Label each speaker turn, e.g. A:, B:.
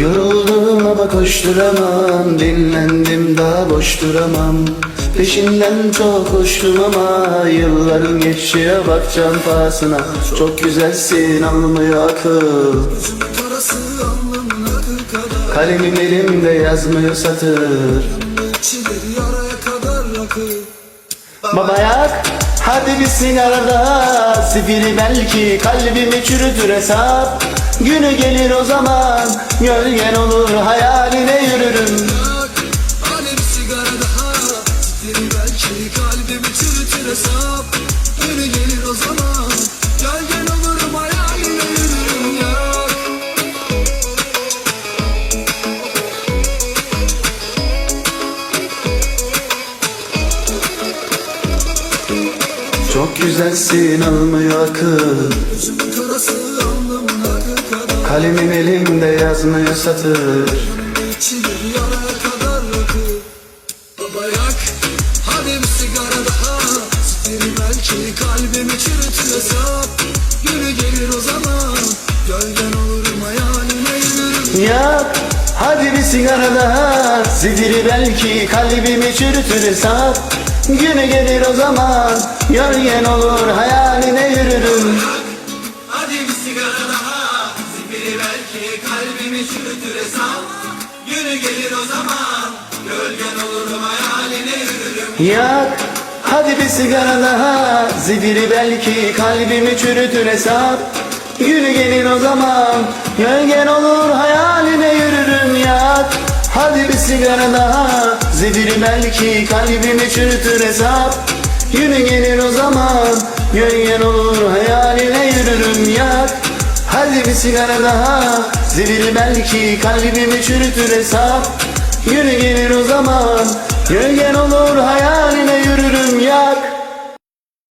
A: Yoruldum ama koşturamam Dinlendim daha boş duramam. Peşinden çok koştum ama Yılların geçiyor bak can pahasına. Çok güzelsin almıyor akıl. Kalemim elimde yazmıyor satır. Baba yak hadi bir sigara daha Zifiri belki kalbimi çürütür hesap Günü gelir o zaman Gölgen olur hayaline yürürüm.
B: Bir sigara daha Sitiri belki kalbimi çürütür hesap. Günü gelir o zaman Gölgen olurum hayaline yürürüm yak
A: Çok güzelsin almıyor akıl.
B: Yüzümün karası kadar
A: Kalemim elimde yazmıyor satır.
B: İçileri yaraya kadar rakı. Baba yak Hadi bir sigara daha. Sitiri belki kalbimi çürütür hesap Günü gelir o zaman. Gölgen olurum hayaline yürürüm.
A: Yak hadi bir sigara daha. Zifiri belki kalbimi çürütür hesap Günü gelir o zaman. Gölgen olur hayaline yürürüm
B: çürütür hesap Günü gelir o zaman. Gölgen olurum hayaline yürürüm
A: Yak hadi bir sigara daha. Zifiri belki kalbimi çürütür hesap. Günü gelir o zaman. Gölgen olur hayaline yürürüm yak. Hadi bir sigara daha. Zifiri belki kalbimi çürütür hesap. Günü gelir o zaman. Gölgen olur hayaline Hadi bir sigara daha. Zifiri belki kalbimi çürütür hesap. Günü gelir o zaman. Gölgen olur